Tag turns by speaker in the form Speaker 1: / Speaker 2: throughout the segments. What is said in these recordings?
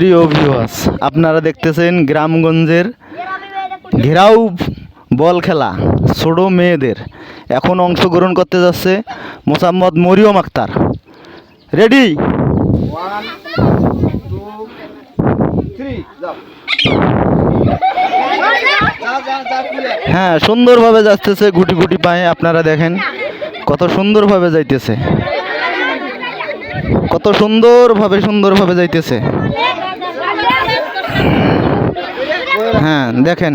Speaker 1: প্রিয় ভিউয়ার্স আপনারা দেখতেছেন গ্রামগঞ্জের ঘেরাও বল খেলা, ছোট মেয়েদের। এখন অংশগ্রহণ করতে যাচ্ছে মোসাম্মদ মরিয়ম আক্তার। রেডি হ্যাঁ সুন্দরভাবে যাচ্ছে গুটি গুটি পায়ে, আপনারা দেখেন কত সুন্দরভাবে যাইতেছে। কত সুন্দরভাবে সুন্দরভাবে যাইতেছে। হ্যাঁ দেখেন।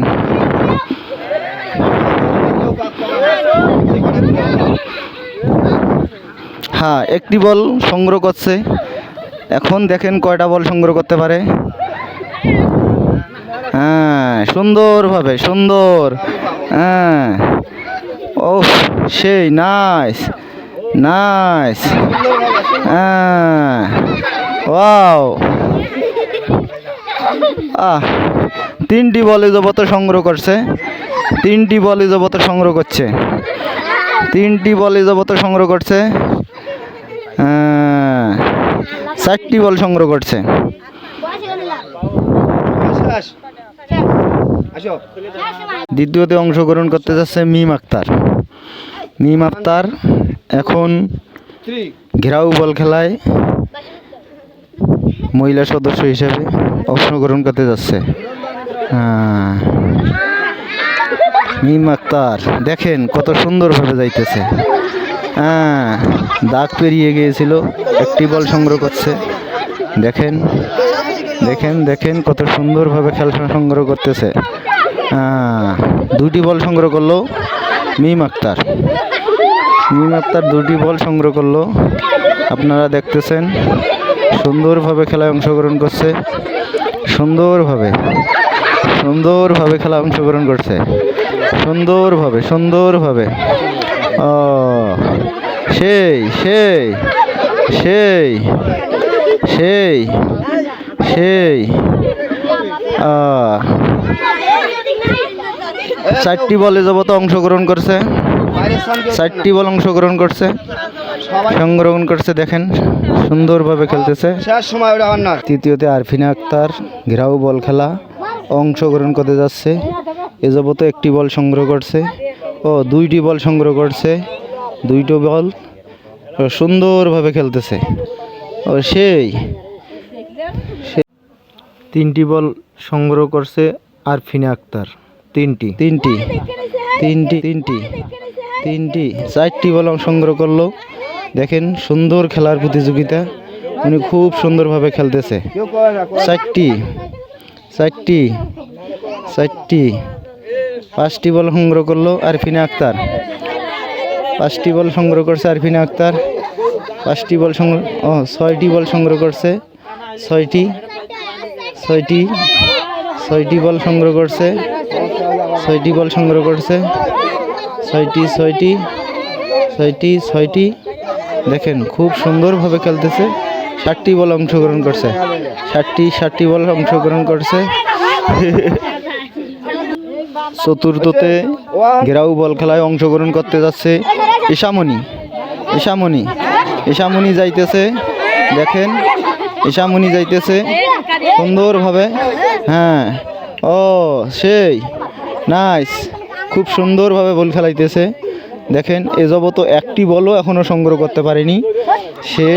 Speaker 1: হ্যাঁ একটি বল সংগ্রহ করছে। এখন দেখেন কয়টা বল সংগ্রহ করতে পারে। হ্যাঁ সুন্দরভাবে, সুন্দর। হ্যাঁ। ও সেই, নাইস নাইস। হ্যাঁ ওয়াও। আহ তিনটি বলে জবত সংগ্রহ করছে। তিনটি বলে জবত সংগ্রহ করছে। তিনটি বলে জবত সংগ্রহ করছে। চারটি বল সংগ্রহ করছে। দ্বিতীয়তে অংশগ্রহণ করতে যাচ্ছে মিম আক্তার। মিম আক্তার এখন ঘেরাও বল খেলায় মহিলা সদস্য হিসেবে অংশগ্রহণ করতে যাচ্ছে। হ্যাঁ। মিম আক্তার, দেখেন কত সুন্দরভাবে যাইতেছে। হ্যাঁ দাগ পেরিয়ে গিয়েছিল, একটি বল সংগ্রহ করছে। দেখেন দেখেন দেখেন কত সুন্দরভাবে খেলা সংগ্রহ করতেছে। হ্যাঁ দুটি বল সংগ্রহ করল মিম আক্তার। মিম আক্তার দুটি বল সংগ্রহ করল। আপনারা দেখতেছেন, সুন্দরভাবে খেলায় অংশগ্রহণ করছে। সুন্দরভাবে। সুন্দরভাবে খেলা অংশগ্রহণ করছে। সুন্দরভাবে সুন্দরভাবে। ও সেই সেই সেই সেই সেই। চারটি বলে যাবত অংশগ্রহণ করছে। চারটি বল অংশগ্রহণ করছে। সংগ্রহণ করছে দেখেন সুন্দরভাবে খেলতেছে। তৃতীয়তে আরফিনা আক্তার ঘেরাও বল খেলা। অংশগ্রহণ করতে যাচ্ছে। এ যাবত একটি বল সংগ্রহ করছে ও দুইটি বল সংগ্রহ করছে। দুইটো বল সুন্দরভাবে খেলতেছে। ও সেই তিনটি বল সংগ্রহ করছে আর আরফিনা আক্তার। তিনটি। তিনটি। তিনটি তিনটি। তিনটি। চারটি বল সংগ্রহ করল। দেখেন, সুন্দর খেলার প্রতিযোগিতা। উনি খুব সুন্দরভাবে খেলতেছে। চারটি। চারটি চারটি। পাঁচটি বল সংগ্রহ করল আরফিনা আক্তার। পাঁচটি বল সংগ্রহ করছে আরফিনা আক্তার। পাঁচটি বল সংগ্রহ, ও, ছয়টি বল সংগ্রহ করছে। ছয়টি ছয়টি ছয়টি বল সংগ্রহ করছে। ছয়টি বল সংগ্রহ করছে। ছয়টি ছয়টি ছয়টি ছয়টি। দেখেন, খুব সুন্দরভাবে খেলতেছে। ষাটটি বল অংশগ্রহণ করছে। ষাটটি ষাটটি বল অংশগ্রহণ করছে। চতুর্থতে ঘেরাও বল খেলায় অংশগ্রহণ করতে যাচ্ছে ঈশামণি। ঈশামণি ঈশামণি যাইতেছে, দেখেন, ঈশামণি যাইতেছে সুন্দরভাবে হ্যাঁ ও, সেই, নাইস, খুব সুন্দরভাবে বল খেলাইতেছে। দেখেন, এ যাবত একটি বলও এখনও সংগ্রহ করতে পারেনি। সে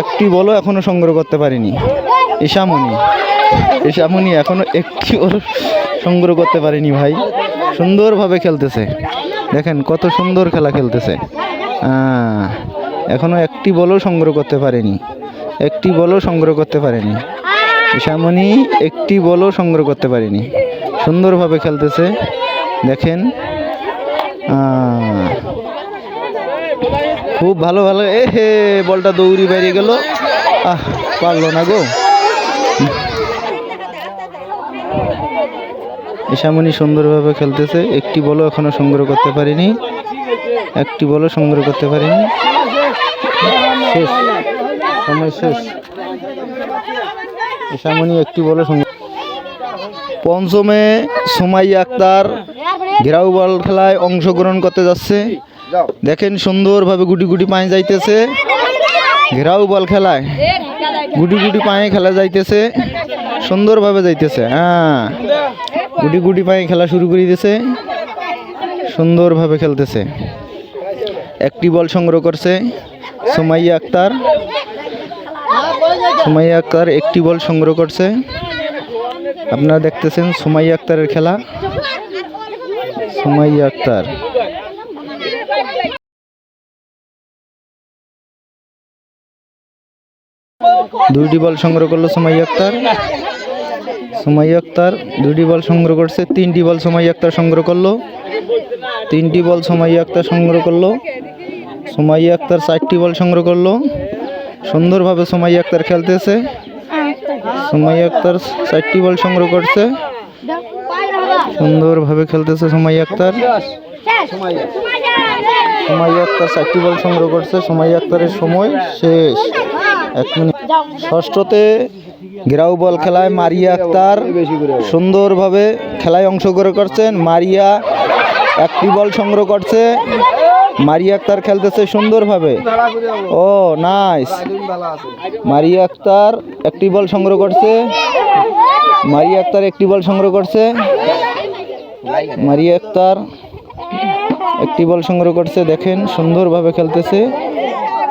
Speaker 1: একটি বলও এখনও সংগ্রহ করতে পারেনি। ঈশামণি। ঈশামণি এখনও একটি বল সংগ্রহ করতে পারেনি ভাই। সুন্দরভাবে খেলতেছে। দেখেন কত সুন্দর খেলা খেলতেছে। এখনও একটি বলও সংগ্রহ করতে পারেনি। একটি বলও সংগ্রহ করতে পারেনি। ঈশামণি একটি বলও সংগ্রহ করতে পারেনি। সুন্দরভাবে খেলতেছে। দেখেন খুব ভালো ভালো। এ হে, বলটা দৌড়ি বেরিয়ে গেল। আহ, পারল না গো। ঈশামণি সুন্দরভাবে খেলতেছে। একটি বলও এখনও সংগ্রহ করতে পারিনি। একটি বলও সংগ্রহ করতে পারিনি। শেষ। সময় শেষ। ঈশামণি একটি বলও সংগ্রহ পঞ্চমে সুমাইয়া আক্তার ঘেরাও বল খেলায় অংশগ্রহণ করতে যাচ্ছে। দেখেন সুন্দরভাবে গুটি গুটি পায়ে যাইতেছে। ঘেরাও বল খেলায়। গুটি গুটি পায়ে খেলা যাইতেছে। সুন্দরভাবে যাইতেছে হ্যাঁ। গুটি গুটি পায়ে খেলা শুরু করে দিয়েছে সুন্দরভাবে খেলতেছে। একটি বল সংগ্রহ করছে সুমাইয়া আক্তার। সুমাইয়া আক্তার একটি বল সংগ্রহ করছে। আপনারা দেখতেছেন সুমাইয়া আক্তারের খেলা। সুমাইয়া আক্তার। দুইটি বল সংগ্রহ করল সুমাইয়া আক্তার। সুমাইয়া আক্তার দুইটি বল সংগ্রহ করছে, তিনটি বল সুমাইয়া আক্তার সংগ্রহ করল। তিনটি বল সুমাইয়া আক্তার সংগ্রহ করল। সুমাইয়া আক্তার চারটি বল সংগ্রহ করল। সুন্দরভাবে সুমাইয়া আক্তার খেলতেছে। সুমাইয়া আক্তার চারটি বল সংগ্রহ করছে। সুন্দরভাবে খেলতেছে সুমাইয়া আক্তার। সুমাইয়া আক্তার চারটি বল সংগ্রহ করছে। সুমাইয়া আক্তারের সময় শেষ। এক মিনিট। ষষ্ঠতে গ্রাউ বল খেলায় মারিয়া আক্তার সুন্দরভাবে খেলায় অংশগ্রহণ করছেন। মারিয়া একটি বল সংগ্রহ করছে। মারিয়া আক্তার খেলতেছে সুন্দরভাবে। ও নাইস মারিয়া আক্তার একটি বল সংগ্রহ করছে। মারিয়া আক্তার একটি বল সংগ্রহ করছে। মারিয়া আক্তার একটি বল সংগ্রহ করছে। দেখেন সুন্দরভাবে খেলতেছে।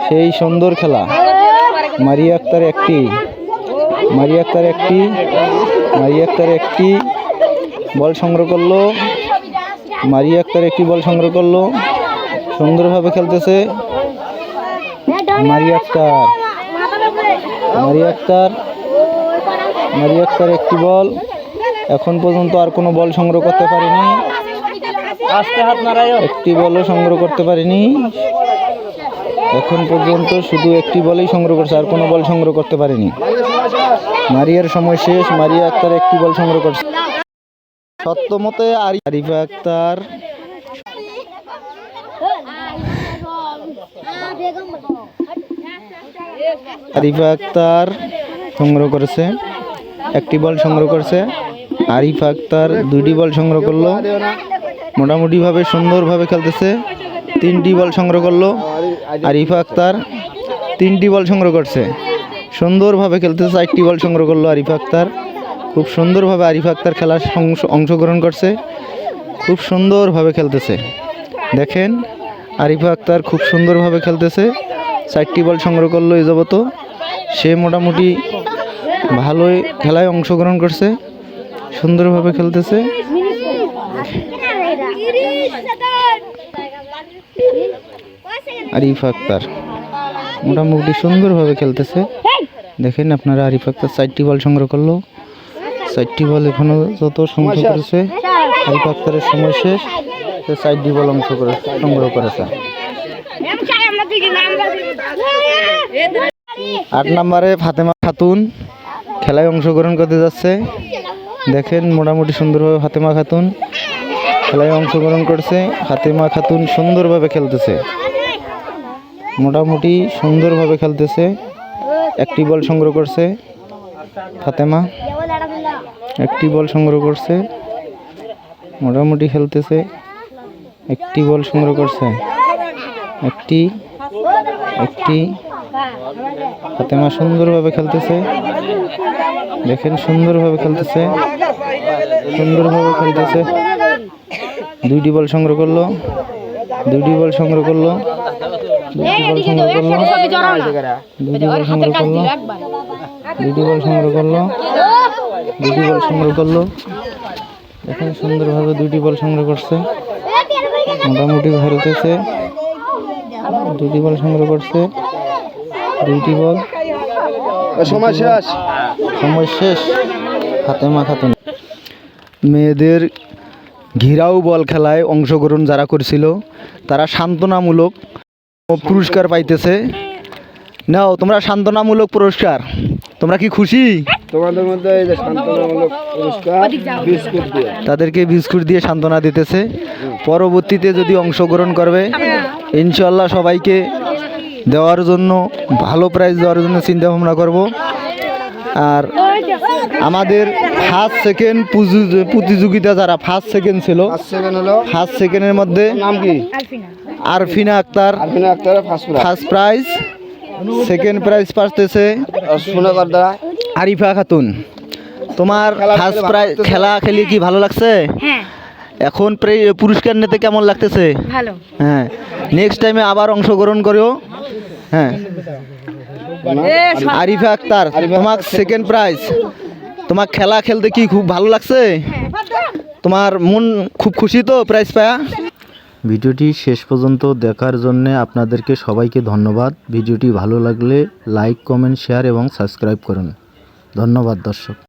Speaker 1: সেই সুন্দর খেলা। মারিয়া আক্তার একটি মারিয়া আক্তার একটি মারিয়া আক্তার একটি বল সংগ্রহ করল। মারিয়া আক্তার একটি বল সংগ্রহ করল। সুন্দরভাবে খেলতেছে মারিয়া আক্তার। মারিয়া আক্তার মারিয়া আক্তার একটি বল। এখন পর্যন্ত আর কোনো বল সংগ্রহ করতে পারিনি। একটি বলও সংগ্রহ করতে পারেনি। এখন পর্যন্ত শুধু একটি বলেই সংগ্রহ করছে, আর কোনো বল সংগ্রহ করতে পারেনি। মারিয়ার সময় শেষ, মারিয়া আক্তার একটি বল সংগ্রহ করছে। সত্যমতে আরি- আরিফা আক্তার আরিফা আক্তার সংগ্রহ করেছে। একটি বল সংগ্রহ করছে। আরিফা আক্তার দুইটি বল সংগ্রহ করল। মোটামুটিভাবে সুন্দরভাবে খেলতেছে। তিনটি বল সংগ্রহ করল আরিফা আক্তার তিনটি বল সংগ্রহ করছে। সুন্দরভাবে খেলতেছে চারটি বল সংগ্রহ করল আরিফা আক্তার। খুব সুন্দরভাবে আরিফা আক্তার খেলার অংশগ্রহণ করছে। খুব সুন্দরভাবে খেলতেছে। দেখেন, আরিফা আক্তার খুব সুন্দরভাবে খেলতেছে। চারটি বল সংগ্রহ করল এ যাবত সে মোটামুটি ভালোই খেলায় অংশগ্রহণ করছে। সুন্দরভাবে খেলতেছে। আরিফ আক্তার। মোটামুটি সুন্দরভাবে খেলতেছে। দেখেন আপনারা আরিফ আক্তার চারটি বল সংগ্রহ করল। চারটি বল এখনও যত সংগ্রহ করেছে, আরিফ আক্তারের সময় শেষ। সে চারটি বল অংশ করে সংগ্রহ করেছে। আট নম্বরে ফাতেমা খাতুন খেলায় অংশগ্রহণ করতে যাচ্ছে। দেখেন মোটামুটি সুন্দরভাবে ফাতেমা খাতুন। খেলায় অংশগ্রহণ করছে। ফাতেমা খাতুন সুন্দরভাবে খেলতেছে। মোটামুটি সুন্দরভাবে খেলতেছে। একটি বল সংগ্রহ করছে ফাতেমা একটি বল সংগ্রহ করছে। মোটামুটি খেলতেছে। একটি বল সংগ্রহ করছে। একটি একটি। ফাতেমা সুন্দরভাবে খেলতেছে। দেখেন সুন্দরভাবে খেলতেছে। সুন্দরভাবে খেলতেছে। দুইটি বল সংগ্রহ করল। দুইটি বল সংগ্রহ করল। দুইটি বল সংগ্রহ করল। দুইটি বল সংগ্রহ করল। দুইটি বল সংগ্রহ করল। দুইটি বল সংগ্রহ করল। দেখেন সুন্দরভাবে দুইটি বল সংগ্রহ করছে। মোটামুটি খেলতেছে দুটি বল সংগ্রহ করছে। দুইটি বল।
Speaker 2: সময় শেষ।
Speaker 1: সময় শেষ। ফাতেমা খাতুন মেয়েদের ঘিরাও বল খেলায় অংশগ্রহণ যারা করছিল তারা সান্ত্বনামূলক পুরস্কার পাইতেছে। নাও তোমরা সান্ত্বনামূলক পুরস্কার। তোমরা কি খুশি?
Speaker 2: তোমাদের মধ্যে এই যে শান্তনামূলক পুরস্কার বিস্কুট দিয়ে।
Speaker 1: তাদেরকে বিস্কুট দিয়ে সান্ত্বনা দিতেছে। পরবর্তীতে যদি অংশগ্রহণ করবে ইনশাল্লাহ সবাইকে দেওয়ার জন্য ভালো প্রাইজ দেওয়ার জন্য চিন্তা ভাবনা করব। আর আমাদের ফার্স্ট সেকেন্ড প্রতিযোগিতা যারা ফার্স্ট সেকেন্ড ছিল
Speaker 2: সেকেন্ড
Speaker 1: ফার্স্ট সেকেন্ডের মধ্যে
Speaker 2: নাম কি?
Speaker 1: আরফিনা আক্তার
Speaker 2: আরফিনা আক্তারের ফার্স্ট প্রাইজ
Speaker 1: সেকেন্ড প্রাইজ পাচ্তেছে আরিফা খাতুন। তোমার ফার্স্ট প্রাইজ খেলা খেলি কি ভালো লাগছে?
Speaker 3: হ্যাঁ।
Speaker 1: এখন পুরস্কার নিতে কেমন লাগতেছে? হ্যাঁ। নেক্সট টাইমে আবার অংশগ্রহণ করো হ্যাঁ। আরিফা আক্তার তোমার সেকেন্ড প্রাইজ তোমার খেলা খেলতে কি খুব ভালো লাগছে? তোমার মন খুব খুশি তো প্রাইজ পায়া? ভিডিওটি শেষ পর্যন্ত দেখার জন্য আপনাদেরকে সবাইকে ধন্যবাদ। ভিডিওটি ভালো লাগলে লাইক কমেন্ট শেয়ার এবং সাবস্ক্রাইব করুন। ধন্যবাদ দর্শক।